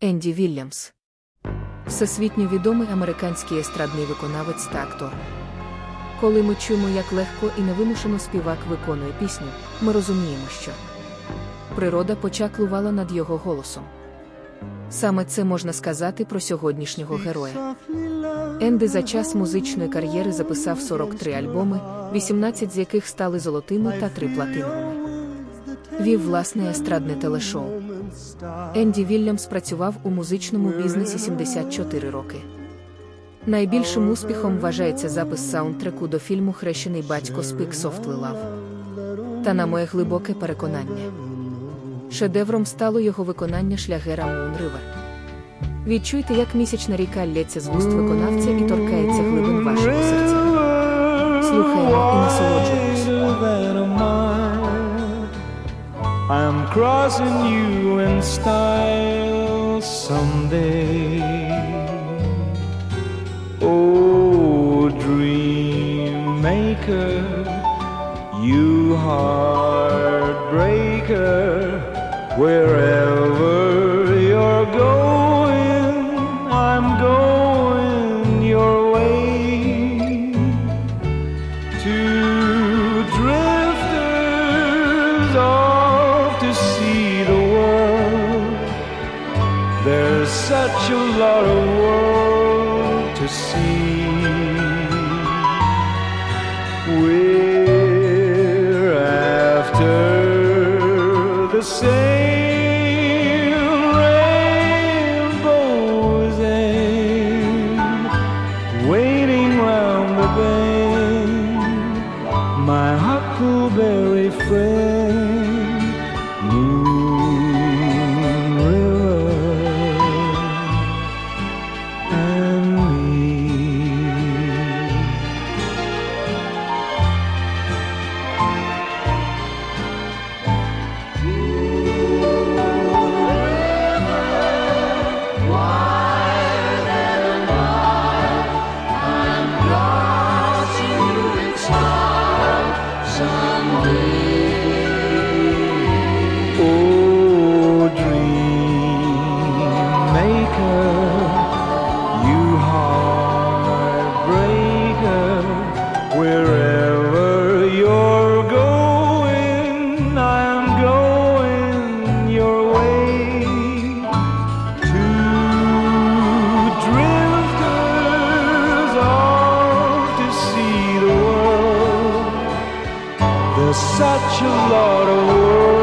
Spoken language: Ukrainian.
Енді Вільямс. Всесвітньо відомий американський естрадний виконавець та актор. Коли ми чуємо, як легко і невимушено співак виконує пісню, ми розуміємо, що природа почаклувала над його голосом. Саме це можна сказати про сьогоднішнього героя. Енді за час музичної кар'єри записав 43 альбоми, 18 з яких стали золотими та 3 платиновими. Вів власне естрадне телешоу. Енді Вільямс працював у музичному бізнесі 74 роки. Найбільшим успіхом вважається запис саундтреку до фільму Хрещений батько Speak Softly Love. Та на моє глибоке переконання. Шедевром стало його виконання шлягера Moon River. Відчуйте, як місячна ріка лється з вуст виконавця і торкається глибин вашого серця. Слухаємо і насолоджуємось. I'm crossing you in style someday. Oh, dream maker, you heartbreaker, wherever There's such a lot of world to see. We're after the same rainbows and waiting round the bend my huckleberry friend, Oh, dream maker, such a lot of work.